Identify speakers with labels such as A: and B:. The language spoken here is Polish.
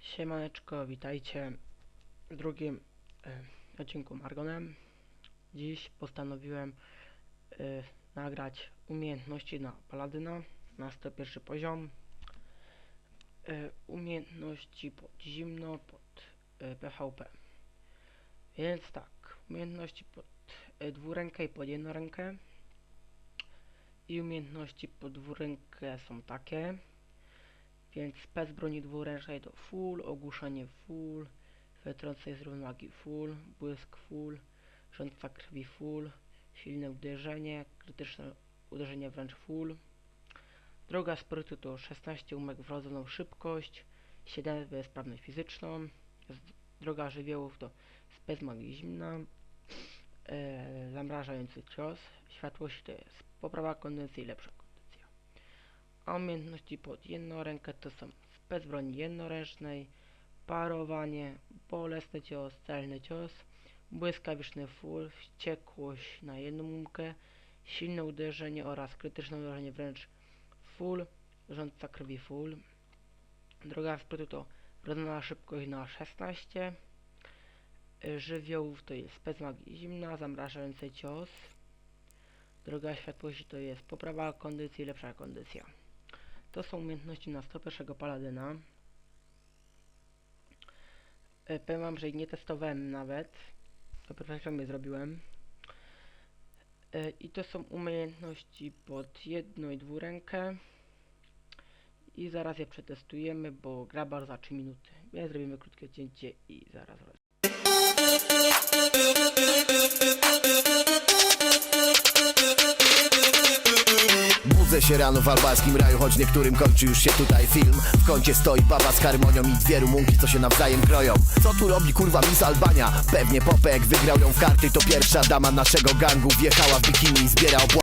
A: Siemaneczko, witajcie w drugim e, odcinku Margonem. Dziś postanowiłem e, nagrać umiejętności na Paladyna na 101 poziom. E, umiejętności pod zimno, pod PvP. Więc tak, umiejętności pod dwurękę i pod jednorękę. I umiejętności pod dwurękę są takie. Więc pes broni dwuręcznej to full, ogłuszenie full, wytrącenie z równowagi full, błysk full, rządca krwi full, silne uderzenie, krytyczne uderzenie wręcz full. Droga sprytu to 16 umek wrodzoną szybkość, 7 sprawność fizyczną. Droga żywiołów to spec magii zimna, e, zamrażający cios, światłość to jest poprawa kondycji i lepsza kondycja. A umiejętności pod jedną rękę to są spec broni jednoręcznej, parowanie, bolesny cios, celny cios, błyskawiczny full, wściekłość na jedną umkę, silne uderzenie oraz krytyczne uderzenie wręcz full, rządca krwi full. Droga sprytu to wrodzona szybkość na 16. y, Żywiołów to jest magii zimna, zamrażający cios. Droga światłości to jest poprawa kondycji, lepsza kondycja. To są umiejętności na 101 paladyna. E, Powiem wam, że ich nie testowałem nawet. Dopiero je zrobiłem. E, I to są umiejętności pod jedną i dwurękę. I zaraz je przetestujemy, bo gra bardzo za 3 minuty. Więc zrobimy krótkie cięcie i zaraz wracam.
B: Budzę się rano w albańskim raju, choć niektórym kończy już się tutaj film. W kącie stoi baba z harmonią i dwie rumunki, co się nawzajem kroją. Co tu robi kurwa Miss Albania? Pewnie Popek wygrał ją w karty, to pierwsza dama naszego gangu Wjechała w bikini i zbiera opłaty